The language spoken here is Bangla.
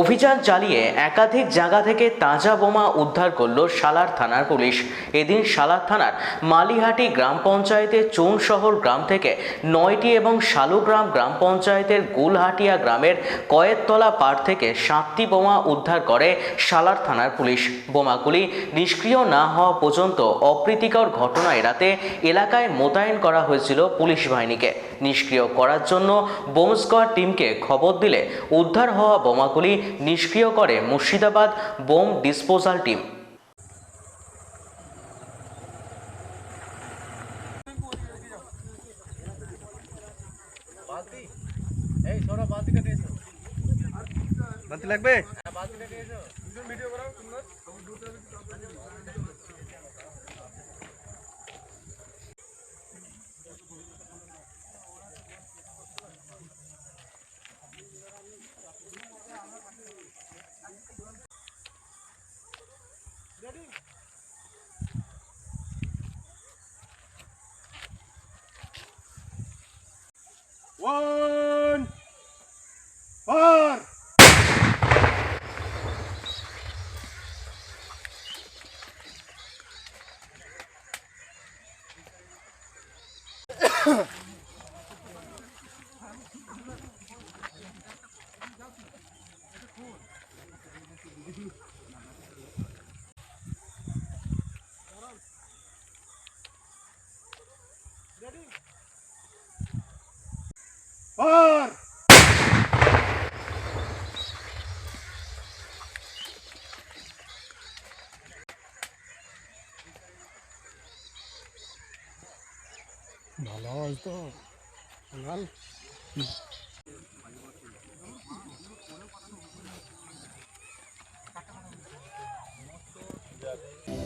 অভিযান চালিয়ে একাধিক জায়গা থেকে তাজা বোমা উদ্ধার করল সালার থানার পুলিশ। এদিন সালার থানার মালিহাটি গ্রাম পঞ্চায়েতের চৌনশহর গ্রাম থেকে নয়টি এবং শালুগ্রাম গ্রাম পঞ্চায়েতের গুলহাটিয়া গ্রামের কয়েততলা পাড় থেকে সাতটি বোমা উদ্ধার করে সালার থানার পুলিশ। বোমাগুলি নিষ্ক্রিয় না হওয়া পর্যন্ত অপ্রীতিকর ঘটনা এড়াতে এলাকায় মোতায়েন করা হয়েছিল পুলিশ বাহিনীকে। নিষ্ক্রিয় করার জন্য বোম স্কোয়াড টিমকে খবর দিলে উদ্ধার হওয়া বোমাগুলি নিষ্ক্রিয় করে মুর্শিদাবাদ বোম ডিসপোজাল টিম। বালতি লাগবে 원, 원. Huh. ফোর ভালো আওয়াজ তো